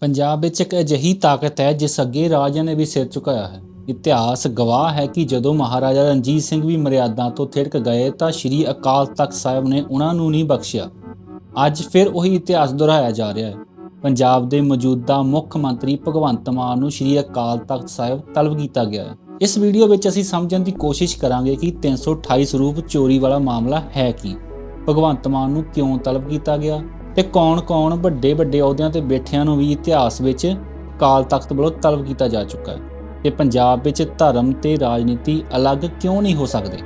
ਪੰਜਾਬ ਵਿੱਚ ਇੱਕ ਅਜਿਹੀ ਤਾਕਤ ਹੈ, ਜਿਸ ਅੱਗੇ ਰਾਜਿਆਂ ਨੇ ਵੀ ਸਿਰ ਝੁਕਾਇਆ ਹੈ। ਇਤਿਹਾਸ ਗਵਾਹ ਹੈ ਕਿ ਜਦੋਂ ਮਹਾਰਾਜਾ ਰਣਜੀਤ ਸਿੰਘ ਵੀ ਮਰਿਆਦਾ ਤੋਂ ਥਿੜਕ ਗਏ, ਤਾਂ ਸ੍ਰੀ ਅਕਾਲ ਤਖਤ ਸਾਹਿਬ ਨੇ ਉਹਨਾਂ ਨੂੰ ਨਹੀਂ ਬਖਸ਼ਿਆ। ਅੱਜ ਫਿਰ ਉਹੀ ਇਤਿਹਾਸ ਦੁਹਰਾਇਆ ਜਾ ਰਿਹਾ ਹੈ। ਪੰਜਾਬ ਦੇ ਮੌਜੂਦਾ ਮੁੱਖ ਮੰਤਰੀ ਭਗਵੰਤ ਮਾਨ ਨੂੰ ਸ੍ਰੀ ਅਕਾਲ ਤਖਤ ਸਾਹਿਬ ਤਲਬ ਕੀਤਾ ਗਿਆ ਹੈ। ਇਸ ਵੀਡੀਓ ਵਿੱਚ ਅਸੀਂ ਸਮਝਣ ਦੀ ਕੋਸ਼ਿਸ਼ ਕਰਾਂਗੇ ਕਿ 328 ਸਰੂਪ ਚੋਰੀ ਵਾਲਾ ਮਾਮਲਾ ਹੈ ਕੀ। ਭਗਵੰਤ ਮਾਨ ਨੂੰ ਕਿਉਂ ਤਲਬ ਕੀਤਾ ਗਿਆ? ਤੇ ਕੌਣ-ਕੌਣ ਵੱਡੇ ਵੱਡੇ ਅਹੁਦਿਆਂ ਤੇ ਬੈਠਿਆਂ ਨੂੰ ਵੀ ਇਤਿਹਾਸ ਵਿੱਚ ਕਾਲ ਤਖਤ ਵੱਲੋਂ ਤਲਬ ਕੀਤਾ ਜਾ ਚੁੱਕਾ ਹੈ। ਤੇ ਪੰਜਾਬ ਵਿੱਚ ਧਰਮ ਤੇ ਰਾਜਨੀਤੀ ਅਲੱਗ ਕਿਉਂ ਨਹੀਂ ਹੋ ਸਕਦੇ?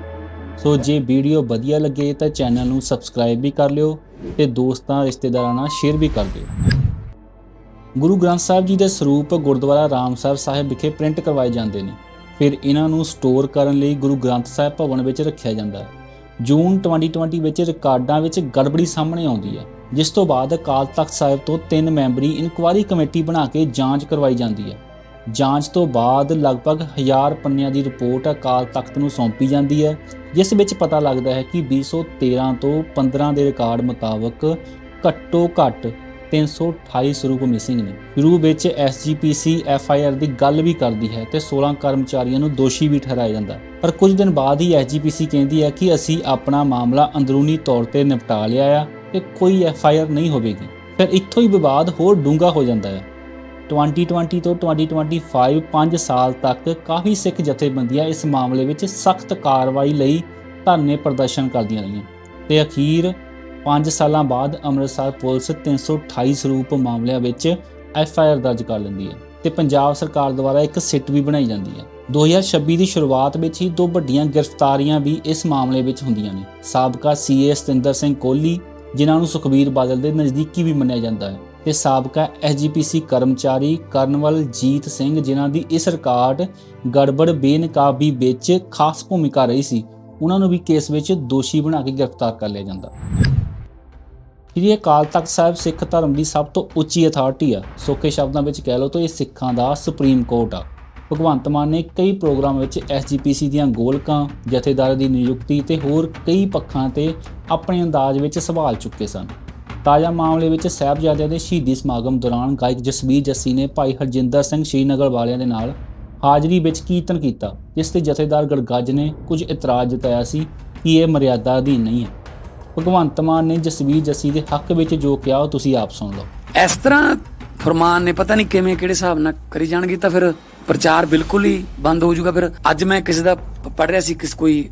ਸੋ ਜੇ ਵੀਡੀਓ ਵਧੀਆ ਲੱਗੇ ਤਾਂ ਚੈਨਲ ਨੂੰ ਸਬਸਕ੍ਰਾਈਬ ਵੀ ਕਰ ਲਿਓ ਤੇ ਦੋਸਤਾਂ, ਰਿਸ਼ਤੇਦਾਰਾਂ ਨਾਲ ਸ਼ੇਅਰ ਵੀ ਕਰ ਦਿਓ। ਗੁਰੂ ਗ੍ਰੰਥ ਸਾਹਿਬ ਜੀ ਦੇ ਸਰੂਪ ਗੁਰਦੁਆਰਾ ਰਾਮਸਰ ਸਾਹਿਬ ਵਿਖੇ ਪ੍ਰਿੰਟ ਕਰਵਾਏ ਜਾਂਦੇ ਨੇ। ਫਿਰ ਇਹਨਾਂ ਨੂੰ ਸਟੋਰ ਕਰਨ ਲਈ ਗੁਰੂ ਗ੍ਰੰਥ ਸਾਹਿਬ ਭਵਨ ਵਿੱਚ ਰੱਖਿਆ ਜਾਂਦਾ ਹੈ। ਜੂਨ 2020 ਵਿੱਚ ਰਿਕਾਰਡਾਂ ਵਿੱਚ ਗੜਬੜੀ ਸਾਹਮਣੇ ਆਉਂਦੀ ਹੈ। ਜਿਸ ਤੋਂ ਬਾਅਦ ਅਕਾਲ ਤਖਤ ਸਾਹਿਬ ਤੋਂ ਤਿੰਨ ਮੈਂਬਰੀ ਇਨਕੁਆਇਰੀ ਕਮੇਟੀ ਬਣਾ ਕੇ ਜਾਂਚ ਕਰਵਾਈ ਜਾਂਦੀ ਹੈ। ਜਾਂਚ ਤੋਂ ਬਾਅਦ ਲਗਭਗ 1000 ਪੰਨਿਆਂ ਦੀ ਰਿਪੋਰਟ ਅਕਾਲ ਤਖਤ ਨੂੰ ਸੌਂਪੀ ਜਾਂਦੀ ਹੈ, ਜਿਸ ਵਿੱਚ ਪਤਾ ਲੱਗਦਾ ਹੈ ਕਿ 2013 ਤੋਂ 15 ਦੇ ਰਿਕਾਰਡ ਮੁਤਾਬਕ ਘੱਟੋ ਘੱਟ 328 ਸਰੂਪ ਮਿਸਿੰਗ ਨੇ। ਸ਼ੁਰੂ ਵਿੱਚ ਐਸਜੀਪੀਸੀ ਐਫਆਈਆਰ ਦੀ ਗੱਲ ਵੀ ਕਰਦੀ ਹੈ ਤੇ 16 ਕਰਮਚਾਰੀਆਂ ਨੂੰ ਦੋਸ਼ੀ ਵੀ ਠਹਿਰਾਇਆ ਜਾਂਦਾ ਪਰ ਕੁਝ ਦਿਨ ਬਾਅਦ ਹੀ ਐਸਜੀਪੀਸੀ ਕਹਿੰਦੀ ਹੈ ਕਿ ਅਸੀਂ ਆਪਣਾ ਮਾਮਲਾ ਅੰਦਰੂਨੀ ਤੌਰ ਤੇ ਨਿਪਟਾ ਲਿਆ ਆ। ਤੇ ਕੋਈ ਐਫ ਆਈ ਆਰ ਨਹੀਂ ਹੋਵੇਗੀ। ਫਿਰ ਇੱਥੋਂ ਹੀ ਵਿਵਾਦ ਹੋਰ ਡੂੰਘਾ ਹੋ ਜਾਂਦਾ ਹੈ। 2020 ਤੋਂ 2025 5 ਸਾਲ ਤੱਕ ਕਾਫੀ ਸਿੱਖ ਜਥੇਬੰਦੀਆਂ ਇਸ ਮਾਮਲੇ ਵਿੱਚ ਸਖਤ ਕਾਰਵਾਈ ਲਈ ਧਰਨੇ ਪ੍ਰਦਰਸ਼ਨ ਕਰਦੀਆਂ ਰਹੀਆਂ। ਤੇ ਅਖੀਰ 5 ਸਾਲਾਂ ਬਾਅਦ ਅੰਮ੍ਰਿਤਸਰ ਪੁਲਿਸ 328 ਸਰੂਪ ਮਾਮਲਿਆਂ ਵਿੱਚ ਐਫ ਆਈ ਆਰ ਦਰਜ ਕਰ ਲੈਂਦੀ ਹੈ ਤੇ ਪੰਜਾਬ ਸਰਕਾਰ ਦੁਆਰਾ ਇੱਕ ਸਿੱਟ ਵੀ ਬਣਾਈ ਜਾਂਦੀ ਹੈ। 2026 ਦੀ ਸ਼ੁਰੂਆਤ ਵਿੱਚ ਹੀ ਦੋ ਵੱਡੀਆਂ ਗ੍ਰਿਫਤਾਰੀਆਂ ਵੀ ਇਸ ਮਾਮਲੇ ਵਿੱਚ ਹੁੰਦੀਆਂ ਨੇ। ਸਾਬਕਾ ਸੀਏ ਸਤਿੰਦਰ ਸਿੰਘ ਕੋਹਲੀ ਜਿਨ੍ਹਾਂ ਨੂੰ ਸੁਖਬੀਰ ਬਾਦਲ ਦੇ ਨਜ਼ਦੀਕੀ ਵੀ ਮੰਨਿਆ ਜਾਂਦਾ ਹੈ। ਤੇ ਸਾਬਕਾ ਐਸਜੀਪੀਸੀ ਕਰਮਚਾਰੀ ਕਰਨਵਲ ਜੀਤ ਸਿੰਘ, ਜਿਨ੍ਹਾਂ ਦੀ ਇਸ ਰਿਕਾਰਡ ਗੜਬੜ ਬੇਨਕਾਬੀ ਵਿੱਚ ਖਾਸ ਭੂਮਿਕਾ ਰਹੀ ਸੀ ਉਹਨਾਂ ਨੂੰ ਵੀ ਕੇਸ ਵਿੱਚ ਦੋਸ਼ੀ ਬਣਾ ਕੇ ਗ੍ਰਿਫਤਾਰ ਕਰ ਲਿਆ ਜਾਂਦਾ। ਸ੍ਰੀ ਅਕਾਲ ਤਖਤ ਸਾਹਿਬ ਸਿੱਖ ਧਰਮ ਦੀ ਸਭ ਤੋਂ ਉੱਚੀ ਅਥਾਰਟੀ ਆ। ਸੌਖੇ ਸ਼ਬਦਾਂ ਵਿੱਚ ਕਹਿ ਲਓ ਤਾਂ ਇਹ ਸਿੱਖਾਂ ਦਾ ਸੁਪਰੀਮ ਕੋਰਟ ਆ। ਭਗਵੰਤ ਮਾਨ ਨੇ ਕਈ ਪ੍ਰੋਗਰਾਮ ਵਿੱਚ ਐਸਜੀਪੀਸੀ ਦੀਆਂ ਗੋਲਕਾਂ, ਜਥੇਦਾਰਾਂ ਦੀ ਨਿਯੁਕਤੀ ਤੇ ਹੋਰ ਕਈ ਪੱਖਾਂ ਤੇ ਆਪਣੇ ਅੰਦਾਜ਼ ਵਿੱਚ ਸਵਾਲ ਚੁੱਕੇ ਸਨ। ਤਾਜ਼ਾ ਮਾਮਲੇ ਵਿੱਚ ਸਾਹਿਬਜ਼ਾਦਿਆਂ ਦੇ ਸ਼ਹੀਦੀ ਸਮਾਗਮ ਦੌਰਾਨ ਗਾਇਕ ਜਸਬੀਰ ਜੱਸੀ ਨੇ ਭਾਈ ਹਰਜਿੰਦਰ ਸਿੰਘ ਸ਼੍ਰੀਨਗਰ ਵਾਲਿਆਂ ਦੇ ਨਾਲ ਹਾਜ਼ਰੀ ਵਿੱਚ ਕੀਰਤਨ ਕੀਤਾ, ਜਿਸ ਤੇ ਜਥੇਦਾਰ ਗੜਗੱਜ ਨੇ ਕੁਝ ਇਤਰਾਜ਼ ਜਤਾਇਆ ਸੀ ਕਿ ਇਹ ਮਰਿਆਦਾ ਅਧੀਨ ਨਹੀਂ ਹੈ। ਭਗਵੰਤ ਮਾਨ ਨੇ ਜਸਬੀਰ ਜੱਸੀ ਦੇ ਹੱਕ ਵਿੱਚ ਜੋ ਕਿਹਾ, ਉਹ ਤੁਸੀਂ ਆਪ ਸੁਣ ਲਓ। ਇਸ ਤਰ੍ਹਾਂ ਫਰਮਾਨ ਨੇ ਪਤਾ ਨਹੀਂ ਕਿਵੇਂ, ਕਿਹੜੇ ਹਿਸਾਬ ਨਾਲ ਕਰੀ ਜਾਣਗੇ ਤਾਂ ਫਿਰ ਪ੍ਰਚਾਰ ਬਿਲਕੁਲ ਹੀ ਬੰਦ ਹੋ ਜਾਊਗਾ। ਫਿਰ ਅੱਜ ਮੈਂ ਕਿਸੇ ਦਾ ਪੜ ਰਿਹਾ ਸੀ, ਕਿਸ ਕੋਈ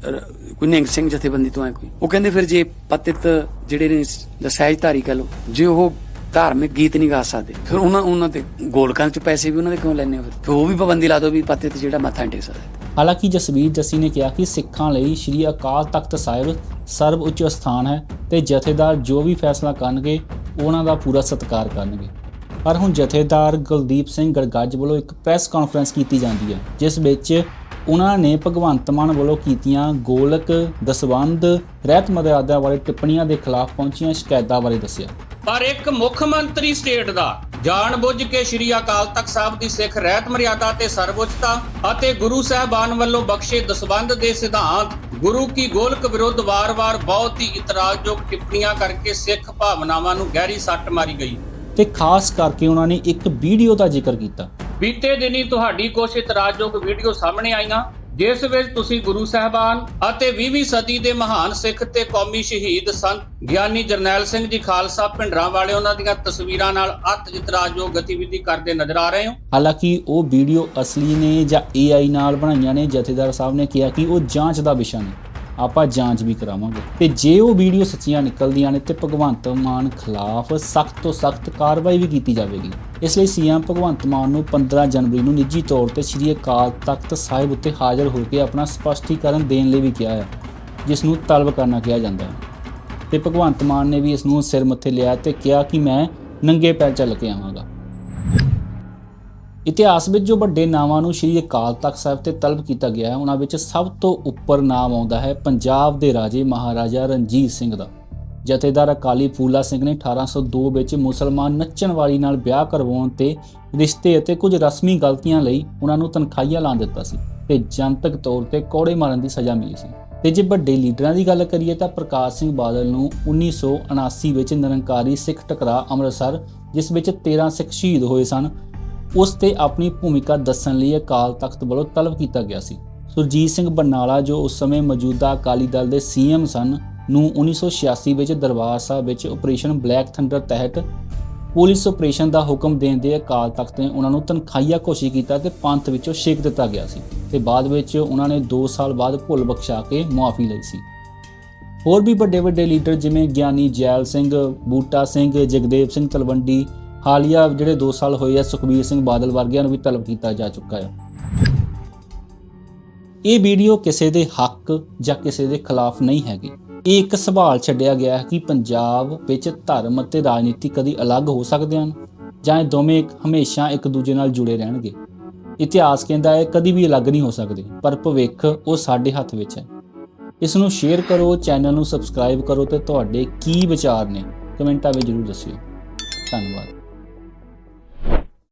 ਕੋਈ ਨਿਹੰਗ ਸਿੰਘ ਜਥੇਬੰਦੀ ਤੋਂ ਹੈ ਕੋਈ। ਉਹ ਕਹਿੰਦੇ ਫਿਰ ਜੇ ਪਤਿਤ ਜਿਹੜੇ ਨੇ ਜਾਂ ਸਹਿਜਧਾਰੀ ਕਹ ਲੋ ਜੇ ਉਹ ਧਾਰਮਿਕ ਗੀਤ ਨਹੀਂ ਗਾ ਸਕਦੇ, ਫਿਰ ਉਹਨਾਂ ਉਹਨਾਂ ਤੇ ਗੋਲਕਾਂ ਚ ਪੈਸੇ ਵੀ ਉਹਨਾਂ ਦੇ ਕਿਉਂ ਲੈਣੇ ਫਿਰ? ਫਿਰ ਉਹ ਵੀ ਪਾਬੰਦੀ ਲਾ ਦਿਓ ਵੀ ਪਤਿਤ ਜਿਹੜਾ ਮੱਥਾ ਟੇਕ ਸਕਦਾ। ਹਾਲਾਂਕਿ ਜਸਵੀਰ ਜੱਸੀ ਨੇ ਕਿਹਾ ਕਿ ਸਿੱਖਾਂ ਲਈ ਸ੍ਰੀ ਅਕਾਲ ਤਖਤ ਸਾਹਿਬ ਸਰਵ ਉੱਚ ਸਥਾਨ ਹੈ ਤੇ ਜਥੇਦਾਰ ਜੋ ਵੀ ਫੈਸਲਾ ਕਰਨਗੇ, ਉਹਨਾਂ ਦਾ ਪੂਰਾ ਸਤਿਕਾਰ ਕਰਨਗੇ। ਪਰ ਹੁਣ ਜਥੇਦਾਰ ਗੁਲਦੀਪ ਸਿੰਘ ਗੜਗੱਜ ਵੱਲੋਂ ਇੱਕ ਪ੍ਰੈਸ ਕਾਨਫਰੰਸ ਕੀਤੀ ਜਾਂਦੀ ਹੈ, ਜਿਸ ਵਿੱਚ ਉਹਨਾਂ ਨੇ ਭਗਵੰਤ ਮਾਨ ਵੱਲੋਂ ਕੀਤੀਆਂ ਗੋਲਕ ਦਸਵੰਦ ਰਹਿਤ ਮਰਿਆਦਾ ਵਾਲੇ ਟਿੱਪਣੀਆਂ ਦੇ ਖਿਲਾਫ ਪਹੁੰਚੀਆਂ ਸ਼ਿਕਾਇਤਾਂ ਬਾਰੇ ਦੱਸਿਆ। ਪਰ ਇੱਕ ਮੁੱਖ ਮੰਤਰੀ ਸਟੇਟ ਦਾ ਜਾਣਬੁੱਝ ਕੇ ਸ਼੍ਰੀ ਅਕਾਲ ਤਖਤ ਸਾਹਿਬ ਦੀ ਸਿੱਖ ਰਹਿਤ ਮਰਿਆਦਾ ਤੇ ਸਰਵਉੱਚਤਾ ਅਤੇ ਗੁਰੂ ਸਾਹਿਬਾਨ ਵੱਲੋਂ ਬਖਸ਼ੇ ਦਸਵੰਧ ਦੇ ਸਿਧਾਂਤ, ਗੁਰੂ ਕੀ ਗੋਲਕ ਵਿਰੁੱਧ ਵਾਰ-ਵਾਰ ਬਹੁਤ ਹੀ ਇਤਰਾਜ਼ਯੋਗ ਟਿੱਪਣੀਆਂ ਕਰਕੇ ਸਿੱਖ ਭਾਵਨਾਵਾਂ ਨੂੰ ਗਹਿਰੀ ਸੱਟ ਮਾਰੀ ਗਈ। ਤੇ ਖਾਸ ਕਰਕੇ ਉਹਨਾਂ ਨੇ ਇੱਕ ਵੀਡੀਓ ਦਾ ਜ਼ਿਕਰ ਕੀਤਾ। ਬੀਤੇ ਦਿਨੀ ਤੁਹਾਡੀ ਕੁਝ ਇਤਰਾਜ਼ਯੋਗ ਵੀਡੀਓ ਸਾਹਮਣੇ ਆਈਆਂ ਜਿਸ ਵਿੱਚ ਤੁਸੀਂ ਗੁਰੂ ਸਾਹਿਬਾਨ ਅਤੇ 20ਵੀਂ ਸਦੀ ਦੇ ਮਹਾਨ ਸਿੱਖ ਤੇ ਕੌਮੀ ਸ਼ਹੀਦ ਸੰਤ ਗਿਆਨੀ ਜਰਨੈਲ ਸਿੰਘ ਜੀ ਖਾਲਸਾ ਭਿੰਡਰਾਂ ਵਾਲੇ ਉਹਨਾਂ ਦੀਆਂ ਤਸਵੀਰਾਂ ਨਾਲ ਅਤ ਇਤਰਾਜ਼ਯੋਗ ਗਤੀਵਿਧੀ ਕਰਦੇ ਨਜ਼ਰ ਆ ਰਹੇ ਹੋ। ਹਾਲਾਂਕਿ ਉਹ ਵੀਡੀਓ ਅਸਲੀ ਨੇ ਜਾਂ AI ਨਾਲ ਬਣਾਈਆਂ ਨੇ ਜਥੇਦਾਰ ਸਾਹਿਬ ਨੇ ਕਿਹਾ ਕਿ ਉਹ ਜਾਂਚ ਦਾ ਵਿਸ਼ਾ ਨੇ। ਆਪਾਂ ਜਾਂਚ ਵੀ ਕਰਾਵਾਂਗੇ। ਤੇ ਜੇ ਉਹ ਵੀਡੀਓ ਸੱਚੀਆਂ ਨਿਕਲਦੀਆਂ ਨੇ ਤੇ ਭਗਵੰਤ ਮਾਨ ਖਿਲਾਫ ਸਖਤ ਤੋਂ ਸਖਤ ਕਾਰਵਾਈ ਵੀ ਕੀਤੀ ਜਾਵੇਗੀ। ਇਸ ਲਈ ਸੀਐਮ ਭਗਵੰਤ ਮਾਨ ਨੂੰ 15 ਜਨਵਰੀ ਨੂੰ ਨਿੱਜੀ ਤੌਰ ਤੇ ਸ੍ਰੀ ਅਕਾਲ ਤਖਤ ਸਾਹਿਬ ਉੱਤੇ ਹਾਜ਼ਰ ਹੋ ਕੇ ਆਪਣਾ ਸਪਸ਼ਟੀਕਰਨ ਦੇਣ ਲਈ ਵੀ ਕਿਹਾ ਹੈ, ਜਿਸ ਨੂੰ ਤਲਬ ਕਰਨਾ ਕਿਹਾ ਜਾਂਦਾ ਹੈ। ਤੇ ਭਗਵੰਤ ਮਾਨ ਨੇ ਵੀ ਇਸ ਨੂੰ ਸਿਰ ਮੱਥੇ ਲਿਆ ਤੇ ਕਿਹਾ ਕਿ ਮੈਂ ਨੰਗੇ ਪੈਰ ਚੱਲ ਕੇ ਆਵਾਂਗਾ। ਇਤਿਹਾਸ ਵਿੱਚ ਜੋ ਵੱਡੇ ਨਾਵਾਂ ਨੂੰ ਸ਼੍ਰੀ ਅਕਾਲ ਤਖਤ ਸਾਹਿਬ ਤੇ ਤਲਬ ਕੀਤਾ ਗਿਆ ਹੈ, ਉਹਨਾਂ ਵਿੱਚ ਸਭ ਤੋਂ ਉੱਪਰ ਨਾਮ ਆਉਂਦਾ ਹੈ ਪੰਜਾਬ ਦੇ ਰਾਜੇ ਮਹਾਰਾਜਾ ਰਣਜੀਤ ਸਿੰਘ ਦਾ। ਜਥੇਦਾਰ ਅਕਾਲੀ ਫੂਲਾ ਸਿੰਘ ਨੇ 1802 ਵਿੱਚ ਮੁਸਲਮਾਨ ਨੱਚਣ ਵਾਲੀ ਨਾਲ ਵਿਆਹ ਕਰਵਾਉਣ ਤੇ ਰਿਸ਼ਤੇ ਅਤੇ ਕੁਝ ਰਸਮੀ ਗਲਤੀਆਂ ਲਈ ਉਹਨਾਂ ਨੂੰ ਤਨਖਾਹੀਆ ਲਾ ਦਿੱਤਾ ਸੀ ਤੇ ਜਨਤਕ ਤੌਰ ਤੇ ਕੋੜੇ ਮਾਰਨ ਦੀ ਸਜ਼ਾ ਮਿਲੀ ਸੀ। ਤੇ ਜੇ ਵੱਡੇ ਲੀਡਰਾਂ ਦੀ ਗੱਲ ਕਰੀਏ ਤਾਂ ਪ੍ਰਕਾਸ਼ ਸਿੰਘ ਬਾਦਲ ਨੂੰ 1979 ਵਿੱਚ ਨਿਰੰਕਾਰੀ ਸਿੱਖ ਟਕਰਾਅ ਅੰਮ੍ਰਿਤਸਰ, ਜਿਸ ਵਿੱਚ 13 ਸਿੱਖ ਸ਼ਹੀਦ ਹੋਏ ਸਨ ਉਸ ਤੇ ਆਪਣੀ ਭੂਮਿਕਾ ਦੱਸਣ ਲਈ ਅਕਾਲ ਤਖਤ ਵੱਲੋਂ ਤਲਬ ਕੀਤਾ ਗਿਆ ਸੀ। ਸੁਰਜੀਤ ਸਿੰਘ ਬਰਨਾਲਾ, ਜੋ ਉਸ ਸਮੇਂ ਮੌਜੂਦਾ ਅਕਾਲੀ ਦਲ ਦੇ ਸੀਐਮ ਸਨ, ਨੂੰ 1986 ਵਿੱਚ ਦਰਬਾਰ ਸਾਹਿਬ ਵਿੱਚ ਆਪਰੇਸ਼ਨ ਬਲੈਕ ਥੰਡਰ ਤਹਿਤ ਪੁਲਿਸ ਆਪਰੇਸ਼ਨ ਦਾ ਹੁਕਮ ਦੇਣ ਦੇ ਅਕਾਲ ਤਖਤ ਨੇ ਉਹਨਾਂ ਨੂੰ ਤਨਖਾਹੀਆ ਘੋਸ਼ਿਤ ਕੀਤਾ ਤੇ ਪੰਥ ਵਿੱਚੋਂ ਛੇਕ ਦਿੱਤਾ ਗਿਆ ਸੀ ਤੇ ਬਾਅਦ ਵਿੱਚ ਉਹਨਾਂ ਨੇ 2 ਸਾਲ ਬਾਅਦ ਭੁੱਲ ਬਖਸ਼ਾ ਕੇ ਮੁਆਫੀ ਲਈ ਸੀ। ਹੋਰ ਵੀ ਵੱਡੇ ਵੱਡੇ ਲੀਡਰ ਜਿਵੇਂ ਗਿਆਨੀ ਜੈਲ ਸਿੰਘ, ਬੂਟਾ ਸਿੰਘ, ਜਗਦੇਵ ਸਿੰਘ ਤਲਵੰਡੀ ਹਾਲੀਆ ਜਿਹੜੇ 2 ਸਾਲ ਹੋਏ ਆ ਸੁਖਬੀਰ ਸਿੰਘ ਬਾਦਲ ਵਰਗਿਆਂ ਨੂੰ ਵੀ ਤਲਬ ਕੀਤਾ ਜਾ ਚੁੱਕਾ ਹੈ ਇਹ ਵੀਡੀਓ ਕਿਸੇ ਦੇ ਹੱਕ ਜਾਂ ਕਿਸੇ ਦੇ ਖਿਲਾਫ ਨਹੀਂ ਹੈਗੀ। ਇਹ ਇੱਕ ਸਵਾਲ ਛੱਡਿਆ ਗਿਆ ਹੈ ਕਿ ਪੰਜਾਬ ਵਿੱਚ ਧਰਮ ਅਤੇ ਰਾਜਨੀਤੀ ਕਦੀ ਅਲੱਗ ਹੋ ਸਕਦੇ ਹਨ ਜਾਂ ਇਹ ਦੋਵੇਂ ਹਮੇਸ਼ਾ ਇੱਕ ਦੂਜੇ ਨਾਲ ਜੁੜੇ ਰਹਿਣਗੇ। ਇਤਿਹਾਸ ਕਹਿੰਦਾ ਹੈ, ਕਦੀ ਵੀ ਅਲੱਗ ਨਹੀਂ ਹੋ ਸਕਦੇ, ਪਰ ਭਵਿੱਖ ਉਹ ਸਾਡੇ ਹੱਥ ਵਿੱਚ ਹੈ। ਇਸ ਨੂੰ ਸ਼ੇਅਰ ਕਰੋ, ਚੈਨਲ ਨੂੰ ਸਬਸਕ੍ਰਾਈਬ ਕਰੋ ਤੇ ਤੁਹਾਡੇ ਕੀ ਵਿਚਾਰ ਨੇ, ਕਮੈਂਟਾਂ ਵਿੱਚ ਜਰੂਰ ਦੱਸਿਓ। ਧੰਨਵਾਦ।